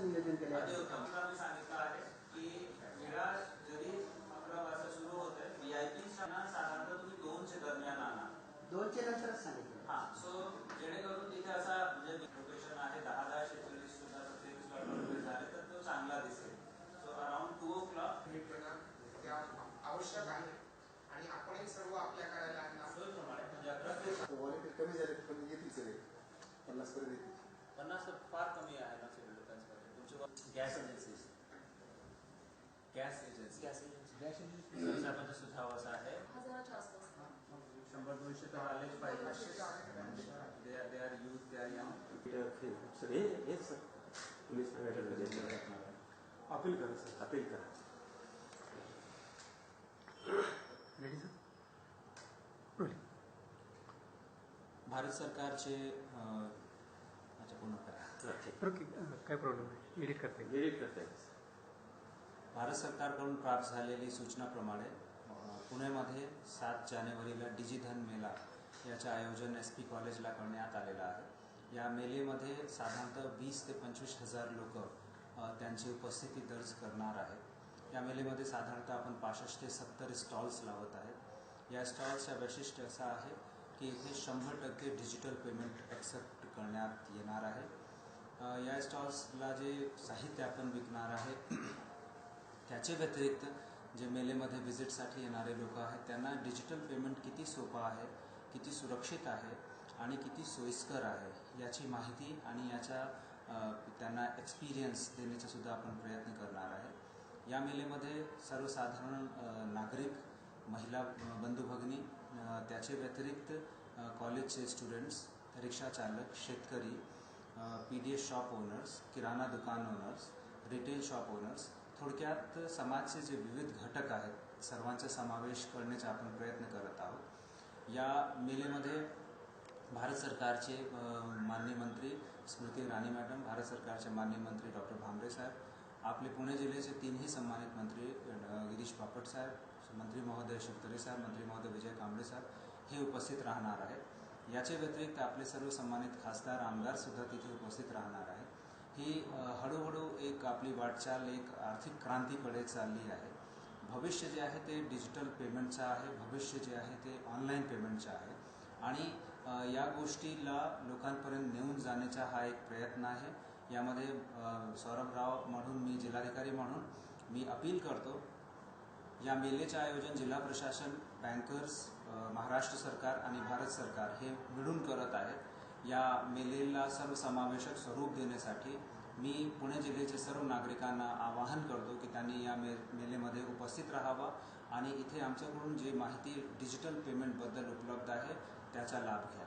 Person relation के लिए दोनशे नंतरच सांगितलं हा सो जेणेकरून तिथे असा म्हणजे लोकेशन आहे दहा दहा शेचाळीस सुद्धा सत्तेवीस वाटोळे झाले तर तो चांगला दिसेल. So around two o'clock हे करणं आवश्यक आहे. आणि आपणही सर्व आपल्या करायला लागणार कमी झाले पण येतील सगळे. पन्नास पर्यंत येतील. पन्नास gas agencies gas agency gas सुझाव असा आहे शंभर दोनशे तर आलेच पाहिजे they are they are youth they are young sir H sir. Police appeal करा सर। अपील करा। रेडी सर भारत सरकारचे येईल भारत सरकारकडून प्राप्त झालेली सूचनाप्रमाणे अ, पुण्यामध्ये सात जानेवारीला डिजिधन मेला याचे आयोजन एस पी कॉलेजला करण्यात आलेलं आहे. या मेलेमध्ये साधारणतः वीस ते पंचवीस हज़ार लोक उपस्थिती दर्ज करणार आहेत. या मेलेमध्ये साधारणतः आपण पासष्ट ते सत्तर स्टॉल्स लावत आहेत या स्टॉल्सचं वैशिष्ट्य असं आहे की इथे शंभर टक्के डिजिटल पेमेंट येणार आहे. अ, या स्टॉल्सला जे साहित्य आपण विकणार आहे त्याच्या व्यतिरिक्त जे मेलेमध्ये व्हिजिटसाठी येणारे लोक आहेत त्यांना डिजिटल पेमेंट किती सोपं आहे किती सुरक्षित आहे आणि किती सोयीस्कर आहे याची माहिती आणि याचा त्यांना एक्सपिरियन्स देण्याचा सुद्धा आपण प्रयत्न करणार आहे. या मेलेमध्ये सर्वसाधारण नागरिक महिला अ, बंधू भगिनी त्याचे व्यतिरिक्त कॉलेजचे स्टुडंट्स रिक्षा चालक शेतकरी P D S shop owners किराणा दुकान ओनर्स रिटेल शॉप ओनर्स थोडक्यात समाजचे जे विविध घटक आहेत, सर्वांचा समावेश करण्याचा प्रयत्न करत आहोत. या मेलेमध्ये भारत सरकारचे माननीय मंत्री स्मृती इराणी मॅडम, भारत सरकारचे माननीय मंत्री डॉक्टर भांबरे साहेब, आपले पुणे जिल्ह्याचे तीनही सन्मानित मंत्री गिरीश बापट साहेब, मंत्री महोदय शिवतरे साहेब, मंत्री महोदय विजय कांबळे साहेब हे उपस्थित राहणार आहेत. याच्या व्यतिरिक्त आपले सर्व सन्मानित खासदार आमदार सुद्धा तिथे उपस्थित राहणार आहेत. ही हळूहळू एक आपली वाटचाल एक आर्थिक क्रांतीकडे चालली आहे. भविष्य जे आहे ते डिजिटल पेमेंटचं आहे भविष्य जे आहे ते ऑनलाईन पेमेंटचं आहे. आणि या गोष्टीला लोकांपर्यंत नेऊन जाण्याचा हा एक प्रयत्न आहे. यामध्ये अ, सौरभ राव म्हणून मी जिल्हाधिकारी म्हणून मी अपील करतो या मेलेचे आयोजन जिल्हा प्रशासन बँकर्स महाराष्ट्र सरकार आणि भारत सरकार हे मिळून करत आहेत. या मेलेला सर्वसमावेशक स्वरूप देण्यासाठी मी पुणे जिल्ह्याचे सर्व नागरिकांना आवाहन करतो की त्यांनी या मे मेलेमध्ये उपस्थित राहावं आणि इथे आमच्याकडून जी माहिती डिजिटल पेमेंटबद्दल उपलब्ध आहे त्याचा लाभ घ्या